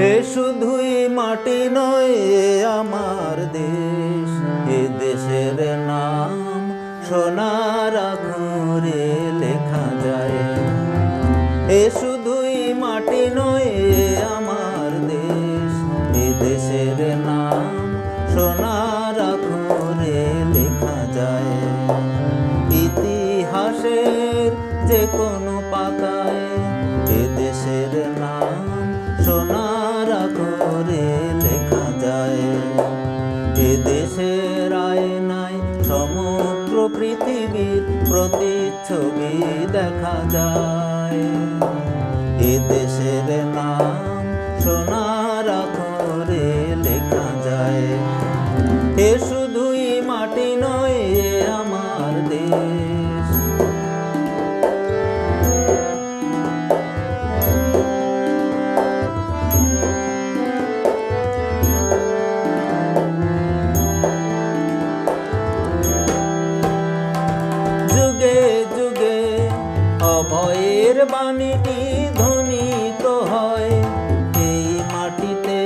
এ শুধুই মাটি নয় আমার দেশ। এ দেশের নাম সোনার আখরে লেখা যায়। এ শুধুই মাটি নয় আমার দেশ। এ দেশের নাম সোনার আখরে লেখা যায়। ইতিহাসের যে কোনো পৃথিবীর প্রতিচ্ছবি দেখা যায়। এ দেশের নাম সোনার অভয়ের বাণীটি ধ্বনিত হয়। এই মাটিতে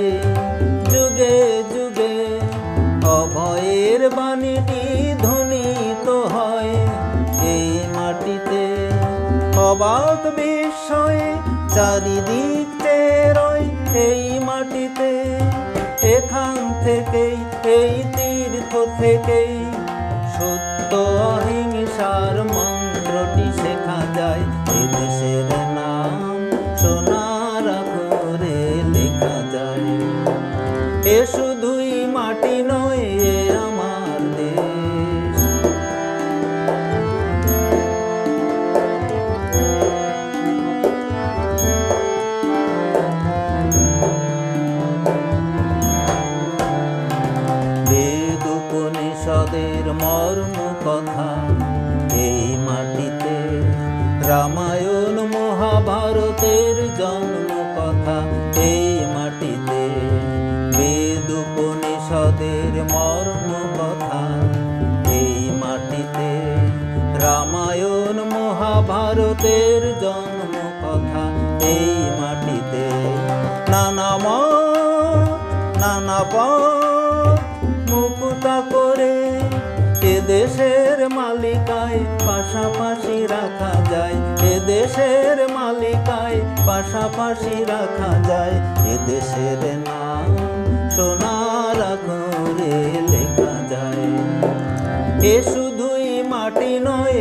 যুগে যুগে অভয়ের বাণীটি ধ্বনিত হয়। এই মাটিতে অবাক বিস্ময়ে চারিদিক চেরয় এই মাটিতে। এখান থেকেই, এই তীর্থ থেকেই সত্য অহিংসার মন্ত্রটি শেখা যায়। এ শুধুই মাটি নয় এ আমার দেশ। বেদ উপনিষদের মর্ম কথা মহাভারতের জন্ম কথা এই মাটিতে। নানা মত নানা পথ মুকুতা করে এ দেশের মালিকায় পাশাপাশি রাখা যায়। এ দেশের মালিকায় পাশাপাশি রাখা যায়। এ দেশের নাম সোনার আখরে লেখা যায়। এ শুধুই মাটি নয়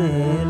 এ